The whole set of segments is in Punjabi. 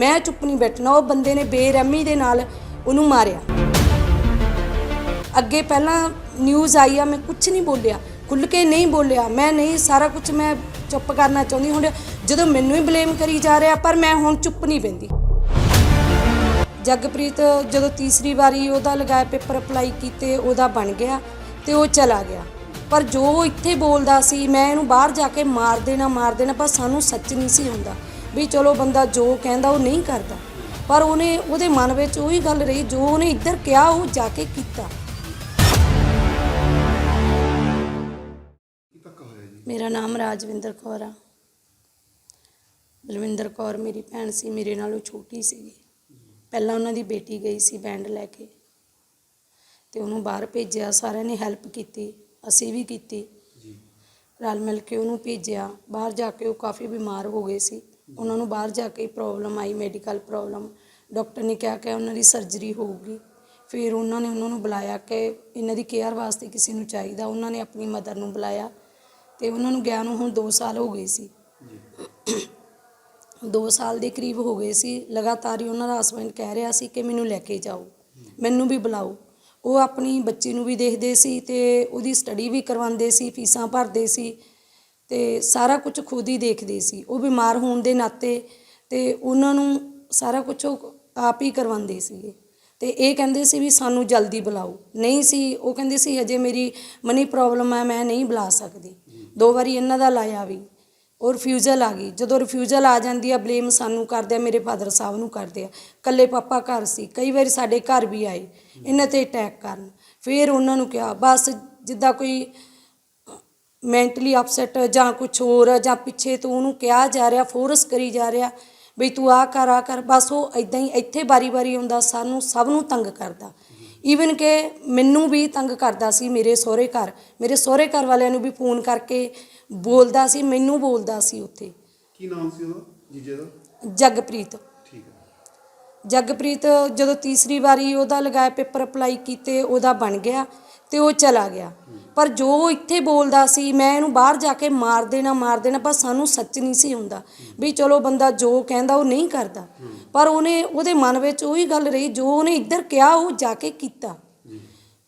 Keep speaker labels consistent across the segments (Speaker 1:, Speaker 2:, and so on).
Speaker 1: ਮੈਂ ਚੁੱਪ ਨਹੀਂ ਬੈਠਣਾ। ਉਹ ਬੰਦੇ ਨੇ ਬੇਰਹਿਮੀ ਦੇ ਨਾਲ ਉਹਨੂੰ ਮਾਰਿਆ। ਅੱਗੇ ਪਹਿਲਾਂ ਨਿਊਜ਼ ਆਈ ਆ, ਮੈਂ ਕੁਝ ਨਹੀਂ ਬੋਲਿਆ। ਖੁੱਲ ਕੇ ਨਹੀਂ ਬੋਲਿਆ। ਮੈਂ ਨਹੀਂ, ਸਾਰਾ ਕੁਝ ਮੈਂ ਚੁੱਪ ਕਰਨਾ ਚਾਹੁੰਦੀ ਹੁਣ ਜਦੋਂ ਮੈਨੂੰ ਹੀ ਬਲੇਮ ਕਰੀ ਜਾ ਰਿਹਾ, ਪਰ ਮੈਂ ਹੁਣ ਚੁੱਪ ਨਹੀਂ ਪੈਂਦੀ ਜਗਪ੍ਰੀਤ ਜਦੋਂ ਤੀਸਰੀ ਵਾਰੀ ਉਹਦਾ ਲਗਾਇਆ ਪੇਪਰ ਅਪਲਾਈ ਕੀਤੇ, ਉਹਦਾ ਬਣ ਗਿਆ ਤੇ ਉਹ ਚਲਾ ਗਿਆ। ਪਰ ਜੋ ਇੱਥੇ ਬੋਲਦਾ ਸੀ, ਮੈਂ ਇਹਨੂੰ ਬਾਹਰ ਜਾ ਕੇ ਮਾਰ ਦੇਣਾ ਮਾਰ ਦੇਣਾ, ਪਰ ਸਾਨੂੰ ਸੱਚ ਨਹੀਂ ਸੀ ਹੁੰਦਾ। ਵੀ ਚਲੋ ਬੰਦਾ ਜੋ ਕਹਿੰਦਾ ਉਹ ਨਹੀਂ ਕਰਦਾ। ਪਰ ਉਹਨੇ ਉਹਦੇ ਮਨ ਵਿੱਚ ਉਹੀ ਗੱਲ ਰਹੀ ਜੋ ਉਹਨੇ ਇੱਧਰ ਕਿਹਾ ਉਹ ਜਾ ਕੇ ਕੀਤਾ। ਮੇਰਾ ਨਾਮ ਰਾਜਵਿੰਦਰ ਕੌਰ ਆ। ਬਲਵਿੰਦਰ ਕੌਰ ਮੇਰੀ ਭੈਣ ਸੀ ਮੇਰੇ ਨਾਲੋਂ ਛੋਟੀ ਸੀਗੀ। ਪਹਿਲਾਂ ਉਹਨਾਂ ਦੀ ਬੇਟੀ ਗਈ ਸੀ ਬੈਂਡ ਲੈ ਕੇ। ਤੇ ਉਹਨੂੰ ਬਾਹਰ ਭੇਜਿਆ ਸਾਰਿਆਂ ਨੇ ਹੈਲਪ ਕੀਤੀ ਅਸੀਂ ਵੀ ਕੀਤੀ।
Speaker 2: ਜੀ।
Speaker 1: ਰਲ ਮਿਲ ਕੇ ਉਹਨੂੰ ਭੇਜਿਆ। ਬਾਹਰ ਜਾ ਕੇ ਉਹ ਕਾਫੀ ਬਿਮਾਰ ਹੋ ਗਏ ਸੀ। ਉਹਨਾਂ ਨੂੰ ਬਾਹਰ ਜਾ ਕੇ ਪ੍ਰੋਬਲਮ ਆਈ ਮੈਡੀਕਲ ਪ੍ਰੋਬਲਮ ਡਾਕਟਰ ਨੇ ਕਿਹਾ ਕਿ ਉਹਨਾਂ ਦੀ ਸਰਜਰੀ ਹੋਊਗੀ। ਫਿਰ ਉਹਨਾਂ ਨੇ ਉਹਨਾਂ ਨੂੰ ਬੁਲਾਇਆ ਕਿ ਇਹਨਾਂ ਦੀ ਕੇਅਰ ਵਾਸਤੇ ਕਿਸੇ ਨੂੰ ਚਾਹੀਦਾ। ਉਹਨਾਂ ਨੇ ਆਪਣੀ ਮਦਰ ਨੂੰ ਬੁਲਾਇਆ ਤੇ ਉਹਨਾਂ ਨੂੰ ਗਿਆ ਨੂੰ ਹੁਣ 2 ਸਾਲ ਹੋ ਗਏ ਸੀ।
Speaker 2: ਜੀ
Speaker 1: 2 ਸਾਲ ਦੇ ਕਰੀਬ ਹੋ ਗਏ ਸੀ। ਲਗਾਤਾਰ ਹੀ ਉਹਨਾਂ ਦਾ ਹਸਬੰਡ ਕਹਿ ਰਿਹਾ ਸੀ ਕਿ ਮੈਨੂੰ ਲੈ ਕੇ ਜਾਓ, ਮੈਨੂੰ ਵੀ ਬੁਲਾਓ। ਉਹ ਆਪਣੀ ਬੱਚੀ ਨੂੰ ਵੀ ਦੇਖਦੇ ਸੀ ਤੇ ਉਹਦੀ ਸਟੱਡੀ ਵੀ ਕਰਵਾਉਂਦੇ ਸੀ, ਫੀਸਾਂ ਭਰਦੇ ਸੀ। ਤੇ ਸਾਰਾ ਕੁਝ ਖੁਦ ਹੀ ਦੇਖਦੇ ਸੀ। ਉਹ ਬਿਮਾਰ ਹੋਣ ਦੇ ਨਾਤੇ ਤੇ ਉਹਨਾਂ ਨੂੰ ਸਾਰਾ ਕੁਝ ਉਹ ਆਪ ਹੀ ਕਰਵਾਉਂਦੇ ਸੀਗੇ। ਤੇ ਇਹ ਕਹਿੰਦੇ ਸੀ ਵੀ ਸਾਨੂੰ ਜਲਦੀ ਬੁਲਾਓ। ਨਹੀਂ ਸੀ, ਉਹ ਕਹਿੰਦੇ ਸੀ, ਹਜੇ ਮੇਰੀ ਮਨੀ ਪ੍ਰੋਬਲਮ ਹੈ, ਮੈਂ ਨਹੀਂ ਬੁਲਾ ਸਕਦੀ। ਦੋ ਵਾਰੀ ਇਹਨਾਂ ਦਾ ਲਾਇਆ ਵੀ ਉਹ ਰਿਫਿਊਜ਼ਲ ਆ ਗਈ। ਜਦੋਂ ਰਿਫਿਊਜ਼ਲ ਆ ਜਾਂਦੀ ਆ ਬਲੇਮ ਸਾਨੂੰ ਕਰਦੇ ਆ, ਮੇਰੇ ਫਾਦਰ ਸਾਹਿਬ ਨੂੰ ਕਰਦੇ ਆ। ਕੱਲੇ ਪਾਪਾ ਘਰ ਸੀ। ਕਈ ਵਾਰੀ ਸਾਡੇ ਘਰ ਵੀ ਆਏ, ਇਹਨਾਂ ਤੇ ਅਟੈਕ ਕਰਨ। ਫਿਰ ਉਹਨਾਂ ਨੂੰ ਕਿਹਾ, ਬਸ ਜਿੱਦਾਂ ਕੋਈ ਮੈਂਟਲੀ ਅਪਸੈਟ ਜਾਂ ਕੁਝ ਹੋਰ ਜਾਂ ਪਿੱਛੇ ਤੋਂ ਉਹਨੂੰ ਕਿਹਾ ਜਾ ਰਿਹਾ ਫੋਰਸ ਕਰੀ ਜਾ ਰਿਹਾ ਬਈ ਤੂੰ ਆ ਕਰ ਆ ਕਰ ਬਸ ਉਹ ਇਦਾਂ ਹੀ ਇੱਥੇ ਬਾਰੀ-ਬਾਰੀ ਆਉਂਦਾ ਸਾਨੂੰ ਸਭ ਨੂੰ ਤੰਗ ਕਰਦਾ। ਈਵਨ ਕਿ ਮੈਨੂੰ ਵੀ ਤੰਗ ਕਰਦਾ ਸੀ ਮੇਰੇ ਸਹੁਰੇ ਘਰ ਮੇਰੇ ਸਹੁਰੇ ਘਰ ਵਾਲਿਆਂ ਨੂੰ ਵੀ ਫੋਨ ਕਰਕੇ ਬੋਲਦਾ ਸੀ ਮੈਨੂੰ ਬੋਲਦਾ ਸੀ ਉੱਥੇ।
Speaker 2: ਕੀ ਨਾਮ ਸੀ ਉਹਦਾ ਜੀਜੇ ਦਾ?
Speaker 1: ਜਗਪ੍ਰੀਤ।
Speaker 2: ਠੀਕ ਹੈ।
Speaker 1: ਜਗਪ੍ਰੀਤ ਜਦੋਂ ਤੀਸਰੀ ਵਾਰੀ ਉਹਦਾ ਲਗਾਇਆ ਪੇਪਰ ਅਪਲਾਈ ਕੀਤੇ ਉਹਦਾ ਬਣ ਗਿਆ। ਤੇ ਉਹ ਚਲਾ ਗਿਆ। ਪਰ ਜੋ ਇੱਥੇ ਬੋਲਦਾ ਸੀ, ਮੈਂ ਇਹਨੂੰ ਬਾਹਰ ਜਾ ਕੇ ਮਾਰ ਦੇਣਾ ਮਾਰ ਦੇਣਾ, ਪਰ ਸਾਨੂੰ ਸੱਚ ਨਹੀਂ ਸੀ ਹੁੰਦਾ। ਵੀ ਚਲੋ ਬੰਦਾ ਜੋ ਕਹਿੰਦਾ ਉਹ ਨਹੀਂ ਕਰਦਾ। ਪਰ ਉਹਨੇ, ਉਹਦੇ ਮਨ ਵਿੱਚ ਉਹੀ ਗੱਲ ਰਹੀ, ਜੋ ਉਹਨੇ ਇੱਧਰ ਕਿਹਾ, ਉਹ ਜਾ ਕੇ ਕੀਤਾ।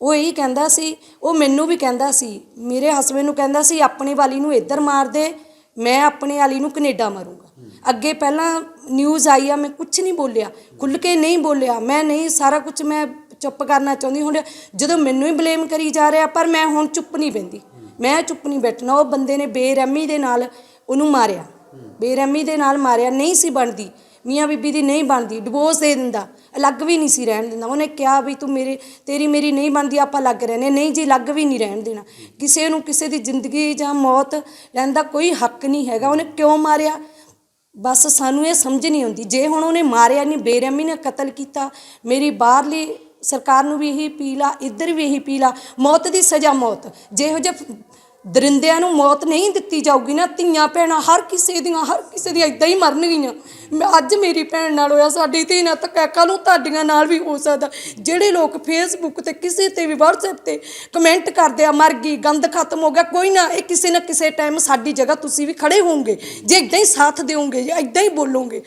Speaker 1: ਉਹ ਇਹੀ ਕਹਿੰਦਾ ਸੀ, ਉਹ ਮੈਨੂੰ ਵੀ ਕਹਿੰਦਾ ਸੀ, ਮੇਰੇ ਹਸਬੰਦ ਨੂੰ ਕਹਿੰਦਾ ਸੀ, ਆਪਣੀ ਵਾਲੀ ਨੂੰ ਇੱਧਰ ਮਾਰ ਦੇ, ਮੈਂ ਆਪਣੇ ਵਾਲੀ ਨੂੰ ਕੈਨੇਡਾ ਮਾਰੂੰਗਾ। ਅੱਗੇ ਪਹਿਲਾਂ ਨਿਊਜ਼ ਆਈ ਆ, ਮੈਂ ਕੁਝ ਨਹੀਂ ਬੋਲਿਆ। ਖੁੱਲ ਕੇ ਨਹੀਂ ਬੋਲਿਆ। ਮੈਂ ਨਹੀਂ, ਸਾਰਾ ਕੁਝ ਮੈਂ ਚੁੱਪ ਕਰਨਾ ਚਾਹੁੰਦੀ ਹੁਣ ਜਦੋਂ ਮੈਨੂੰ ਹੀ ਬਲੇਮ ਕਰੀ ਜਾ ਰਿਹਾ, ਪਰ ਮੈਂ ਹੁਣ ਚੁੱਪ ਨਹੀਂ ਪੈਂਦੀ ਮੈਂ ਚੁੱਪ ਨਹੀਂ ਬੈਠਣਾ। ਉਹ ਬੰਦੇ ਨੇ ਬੇਰਹਿਮੀ ਦੇ ਨਾਲ ਉਹਨੂੰ ਮਾਰਿਆ। ਬੇਰਹਿਮੀ ਦੇ ਨਾਲ ਮਾਰਿਆ। ਨਹੀਂ ਸੀ ਬਣਦੀ। ਮੀਆਂ ਬੀਬੀ ਦੀ ਨਹੀਂ ਬਣਦੀ। ਡਿਵੋਰਸ ਦੇ ਦਿੰਦਾ। ਅਲੱਗ ਵੀ ਨਹੀਂ ਸੀ ਰਹਿਣ ਦਿੰਦਾ। ਉਹਨੇ ਕਿਹਾ ਵੀ ਤੂੰ ਮੇਰੇ, ਤੇਰੀ ਮੇਰੀ ਨਹੀਂ ਬਣਦੀ, ਆਪਾਂ ਅਲੱਗ ਰਹਿੰਦੇ ਨਹੀਂ ਜੀ, ਅਲੱਗ ਵੀ ਨਹੀਂ ਰਹਿਣ ਦੇਣਾ। ਕਿਸੇ ਨੂੰ ਕਿਸੇ ਦੀ ਜ਼ਿੰਦਗੀ ਜਾਂ ਮੌਤ ਲੈਣ ਦਾ ਕੋਈ ਹੱਕ ਨਹੀਂ ਹੈਗਾ। ਉਹਨੇ ਕਿਉਂ ਮਾਰਿਆ? ਬਸ ਸਾਨੂੰ ਇਹ ਸਮਝ ਨਹੀਂ ਆਉਂਦੀ। ਜੇ ਹੁਣ ਉਹਨੇ ਮਾਰਿਆ ਨਹੀਂ, ਬੇਰਹਿਮੀ ਨਾਲ ਕਤਲ ਕੀਤਾ, ਮੇਰੀ ਬਾਹਰਲੀ ਸਰਕਾਰ ਨੂੰ ਵੀ ਇਹੀ ਅਪੀਲ ਆ, ਇੱਧਰ ਵੀ ਇਹੀ ਅਪੀਲ ਆ, ਮੌਤ ਦੀ ਸਜ਼ਾ ਮੌਤ। ਜਿਹੋ ਜਿਹੇ ਦਰਿੰਦਿਆਂ ਨੂੰ ਮੌਤ ਨਹੀਂ ਦਿੱਤੀ ਜਾਊਗੀ ਨਾ, ਧੀਆਂ ਭੈਣਾਂ ਹਰ ਕਿਸੇ ਦੀਆਂ, ਹਰ ਕਿਸੇ ਦੀਆਂ ਇਦਾਂ ਹੀ ਮਰਨਗੀਆਂ। ਮੈਂ ਅੱਜ ਮੇਰੀ ਭੈਣ ਨਾਲ ਹੋਇਆ, ਸਾਡੀ ਧੀ ਨਾਲ ਤਾਂ ਕੱਲ ਨੂੰ ਤੁਹਾਡੀਆਂ ਨਾਲ ਵੀ ਹੋ ਸਕਦਾ। ਜਿਹੜੇ ਲੋਕ ਫੇਸਬੁੱਕ ਤੇ ਕਿਸੇ ਤੇ ਵੀ, WhatsApp ਤੇ ਕਮੈਂਟ ਕਰਦੇ ਆ, ਮਰ ਗਈ, ਗੰਦ ਖਤਮ ਹੋ ਗਿਆ, ਕੋਈ ਨਾ, ਇਹ ਕਿਸੇ ਨਾ ਕਿਸੇ ਟਾਈਮ ਸਾਡੀ ਜਗ੍ਹਾ ਤੁਸੀਂ ਵੀ ਖੜੇ ਹੋਵੋਗੇ। ਜੇ ਇਦਾਂ ਹੀ ਸਾਥ ਦਿਓਗੇ, ਜੇ ਇਦਾਂ ਹੀ ਬੋਲੋਗੇ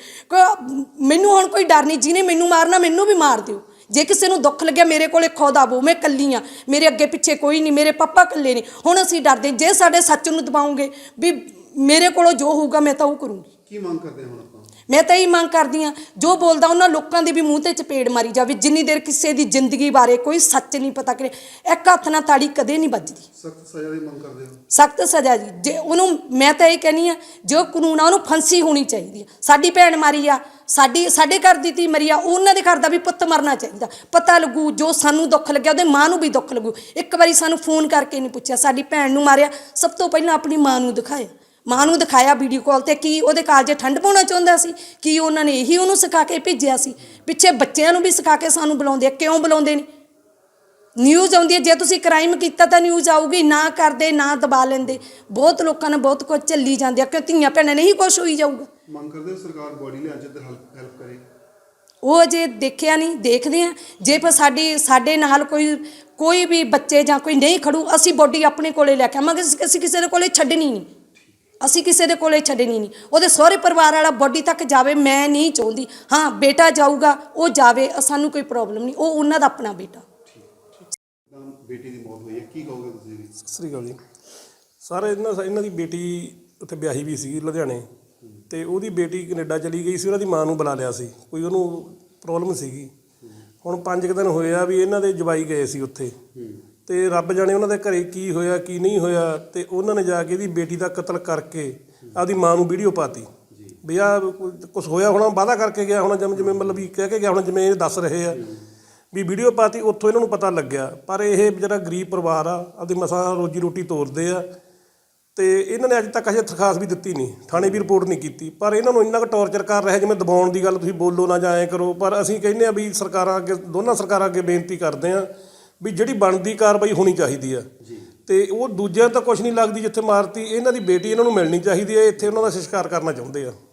Speaker 1: ਮੈਨੂੰ ਹੁਣ ਕੋਈ ਡਰ ਨਹੀਂ, ਜਿਹਨੇ ਮੈਨੂੰ ਮਾਰਨਾ, ਮੈਨੂੰ ਵੀ ਮਾਰ ਦਿਓ। ਜੇ ਕਿਸੇ ਨੂੰ ਦੁੱਖ ਲੱਗਿਆ ਮੇਰੇ ਕੋਲੇ ਖੁਦ ਆਵੋ, ਮੈਂ ਕੱਲੀ ਆ। ਮੇਰੇ ਅੱਗੇ ਪਿੱਛੇ ਕੋਈ ਨਹੀਂ, ਮੇਰੇ ਪਾਪਾ ਇਕੱਲੇ ਨੇ। ਹੁਣ ਅਸੀਂ ਡਰਦੇ ਜੇ ਸਾਡੇ ਸੱਚ ਨੂੰ ਦਬਾਉਂਗੇ ਵੀ ਮੇਰੇ ਕੋਲੋਂ ਜੋ ਹੋਊਗਾ ਮੈਂ ਤਾਂ ਉਹ ਕਰੂੰਗੀ।
Speaker 2: ਕੀ ਮੰਗ ਕਰਦੇ ਹੁਣ?
Speaker 1: ਮੈਂ ਤਾਂ ਇਹ ਮੰਗ ਕਰਦੀ ਆ ਜੋ ਬੋਲਦਾ ਉਹਨਾਂ ਲੋਕਾਂ ਦੇ ਵੀ ਮੂੰਹ ਤੇ ਚਪੇੜ ਮਾਰੀ ਜਾਵੇ ਜਿੰਨੀ ਦੇਰ ਕਿਸੇ ਦੀ ਜ਼ਿੰਦਗੀ ਬਾਰੇ ਕੋਈ ਸੱਚ ਨਹੀਂ ਪਤਾ ਕਰੇ ਇੱਕ ਹੱਥ ਨਾਲ ਤਾੜੀ ਕਦੇ ਨਹੀਂ ਵੱਜਦੀ।
Speaker 2: ਸਖਤ ਸਜ਼ਾ ਦੀ ਮੰਗ ਕਰਦੇ ਹੋ।
Speaker 1: ਸਖਤ ਸਜ਼ਾ ਜੀ ਜੇ ਉਹਨੂੰ ਮੈਂ ਤਾਂ ਇਹ ਕਹਿੰਨੀ ਆ ਜੋ ਕਾਨੂੰਨ ਆ ਉਹਨੂੰ ਫਾਂਸੀ ਹੋਣੀ ਚਾਹੀਦੀ ਆ ਸਾਡੀ ਭੈਣ ਮਾਰੀ ਆ ਸਾਡੀ ਸਾਡੇ ਘਰ ਦੀ ਧੀ ਮਰੀ ਆ ਉਹਨਾਂ ਦੇ ਘਰ ਦਾ ਵੀ ਪੁੱਤ ਮਰਨਾ ਚਾਹੀਦਾ। ਪਤਾ ਲੱਗੂ ਜੋ ਸਾਨੂੰ ਦੁੱਖ ਲੱਗਿਆ ਉਹਦੇ ਮਾਂ ਨੂੰ ਵੀ ਦੁੱਖ ਲੱਗੂ। ਇੱਕ ਵਾਰੀ ਸਾਨੂੰ ਫੋਨ ਕਰਕੇ ਨਹੀਂ ਪੁੱਛਿਆ ਸਾਡੀ ਭੈਣ ਨੂੰ ਮਾਰਿਆ ਸਭ ਤੋਂ ਪਹਿਲਾਂ ਆਪਣੀ ਮਾਂ ਨੂੰ ਦਿਖਾਇਆ। ਮਾਂ ਨੂੰ ਦਿਖਾਇਆ ਵੀਡੀਓ ਕਾਲ ਤੇ ਕੀ ਉਹਦੇ ਕਾਲਜੇ ਠੰਡ ਪਾਉਣਾ ਚਾਹੁੰਦਾ ਸੀ ਕੀ ਉਹਨਾਂ ਨੇ ਇਹੀ ਉਹਨੂੰ ਸਿਖਾ ਕੇ ਭੇਜਿਆ ਸੀ? ਪਿੱਛੇ ਬੱਚਿਆਂ ਨੂੰ ਵੀ ਸਿਖਾ ਕੇ ਸਾਨੂੰ ਬੁਲਾਉਂਦੇ ਆ ਕਿਉਂ ਬੁਲਾਉਂਦੇ ਨੇ? ਨਿਊਜ਼ ਆਉਂਦੀ ਹੈ ਜੇ ਤੁਸੀਂ ਕ੍ਰਾਈਮ ਕੀਤਾ ਤਾਂ ਨਿਊਜ਼ ਆਊਗੀ ਨਾ ਕਰਦੇ ਨਾ ਦਬਾ ਲੈਂਦੇ। ਬਹੁਤ ਲੋਕਾਂ ਨੇ ਬਹੁਤ ਕੁਝ ਚੱਲੀ ਜਾਂਦੇ ਆ ਕਿ ਧੀਆਂ ਭੈਣਾਂ ਨਹੀਂ ਕੁਝ ਹੋਈ ਜਾਊਗਾ?
Speaker 2: ਮੰਗ ਕਰਦੇ ਸਰਕਾਰ ਬੋਡੀ ਚ ਤੇ ਹੈਲਪ ਕਰੇ।
Speaker 1: ਉਹ ਅਜੇ ਦੇਖਿਆ ਨਹੀਂ ਦੇਖਦੇ ਆ ਜੇ ਪਰ ਸਾਡੀ ਸਾਡੇ ਨਾਲ ਕੋਈ ਕੋਈ ਵੀ ਬੱਚੇ ਜਾਂ ਕੋਈ ਨਹੀਂ ਖੜੂ ਅਸੀਂ ਬੋਡੀ ਆਪਣੇ ਕੋਲੇ ਲੈ ਕੇ ਆਵਾਂਗੇ ਅਸੀਂ ਕਿਸੇ ਦੇ ਕੋਲੇ ਛੱਡਣੀ ਨਹੀਂ। ਅਸੀਂ ਕਿਸੇ ਦੇ ਕੋਲੇ ਛੱਡਣੀ ਨਹੀਂ। ਉਹਦੇ ਸਹੁਰੇ ਪਰਿਵਾਰ ਵਾਲਾ ਬੋਡੀ ਤੱਕ ਜਾਵੇ ਮੈਂ ਨਹੀਂ ਚਾਹੁੰਦੀ। ਹਾਂ ਬੇਟਾ ਜਾਊਗਾ ਉਹ ਜਾਵੇ ਸਾਨੂੰ ਕੋਈ ਪ੍ਰੋਬਲਮ ਨਹੀਂ। ਉਹ ਉਹਨਾਂ ਦਾ ਆਪਣਾ ਬੇਟਾ।
Speaker 2: ਬੇਟੀ ਦੀ ਮੌਤ ਹੋਈ ਹੈ ਕੀ ਕਹੋਗੇ ਤੁਸੀਂ?
Speaker 3: ਸਤਿ ਸ੍ਰੀ ਅਕਾਲ ਜੀ। ਸਰ ਇਹਨਾਂ ਇਹਨਾਂ ਦੀ ਬੇਟੀ ਉੱਥੇ ਵਿਆਹੀ ਵੀ ਸੀ ਲੁਧਿਆਣੇ। ਤੇ ਉਹਦੀ ਬੇਟੀ ਕੈਨੇਡਾ ਚਲੀ ਗਈ ਸੀ ਉਹਨਾਂ ਦੀ ਮਾਂ ਨੂੰ ਬੁਲਾ ਲਿਆ ਸੀ। ਕੋਈ ਉਹਨੂੰ ਪ੍ਰੋਬਲਮ ਸੀਗੀ। ਹੁਣ ਪੰਜ ਕੁ ਦਿਨ ਹੋਏ ਆ ਵੀ ਇਹਨਾਂ ਦੇ ਜਵਾਈ ਗਏ ਸੀ ਉੱਥੇ। ਤੇ ਰੱਬ ਜਾਣੇ ਉਹਨਾਂ ਦੇ ਘਰੇ ਕੀ ਹੋਇਆ ਕੀ ਨਹੀਂ ਹੋਇਆ ਤੇ ਉਹਨਾਂ ਨੇ ਜਾ ਕੇ ਇਹਦੀ ਬੇਟੀ ਦਾ ਕਤਲ ਕਰਕੇ ਆਪਦੀ ਮਾਂ ਨੂੰ ਵੀਡੀਓ ਪਾਤੀ। ਵੀ ਆ ਕੁਝ ਹੋਇਆ ਹੋਣਾ ਵਾਅਦਾ ਕਰਕੇ ਗਿਆ ਹੋਣਾ ਜਿਵੇਂ ਜਿਵੇਂ ਮਤਲਬ ਵੀ ਕਹਿ ਕੇ ਗਿਆ ਹੋਣਾ ਜਿਵੇਂ ਇਹ ਦੱਸ ਰਹੇ ਆ। ਵੀ ਵੀਡੀਓ ਪਾਤੀ ਉੱਥੋਂ ਇਹਨਾਂ ਨੂੰ ਪਤਾ ਲੱਗਿਆ। ਪਰ ਇਹ ਜਿਹੜਾ ਗਰੀਬ ਪਰਿਵਾਰ ਆ ਆਪਦੀ ਮਸਾਂ ਰੋਜੀ ਰੋਟੀ ਤੋਰਦੇ ਆ ਤੇ ਇਹਨਾਂ ਨੇ ਅੱਜ ਤੱਕ ਅਜੇ ਦਰਖਾਸਤ ਵੀ ਦਿੱਤੀ ਨਹੀਂ ਥਾਣੇ ਵੀ ਰਿਪੋਰਟ ਨਹੀਂ ਕੀਤੀ। ਪਰ ਇਹਨਾਂ ਨੂੰ ਇੰਨਾ ਕੁ ਟੌਰਚਰ ਕਰ ਰਿਹਾ ਜਿਵੇਂ ਦਬਾਉਣ ਦੀ ਗੱਲ ਤੁਸੀਂ ਬੋਲੋ ਨਾ ਜਾਂ ਐਂ ਕਰੋ ਪਰ ਅਸੀਂ ਕਹਿੰਦੇ ਆ ਵੀ ਸਰਕਾਰਾਂ ਅੱਗੇ ਦੋਨਾਂ ਸਰਕਾਰਾਂ ਅੱਗੇ ਬੇਨਤੀ ਕਰਦੇ ਆ ਵੀ ਜਿਹੜੀ ਬਣਦੀ ਕਾਰਵਾਈ ਹੋਣੀ ਚਾਹੀਦੀ ਆ। ਤੇ ਉਹ ਦੂਜਿਆਂ ਤਾਂ ਕੁਝ ਨਹੀਂ ਲੱਗਦੀ ਜਿੱਥੇ ਮਾਰਤੀ ਇਹਨਾਂ ਦੀ ਬੇਟੀ ਇਹਨਾਂ ਨੂੰ ਮਿਲਣੀ ਚਾਹੀਦੀ ਹੈ ਇੱਥੇ ਉਹਨਾਂ ਦਾ ਸੰਸਕਾਰ ਕਰਨਾ ਚਾਹੁੰਦੇ ਆ।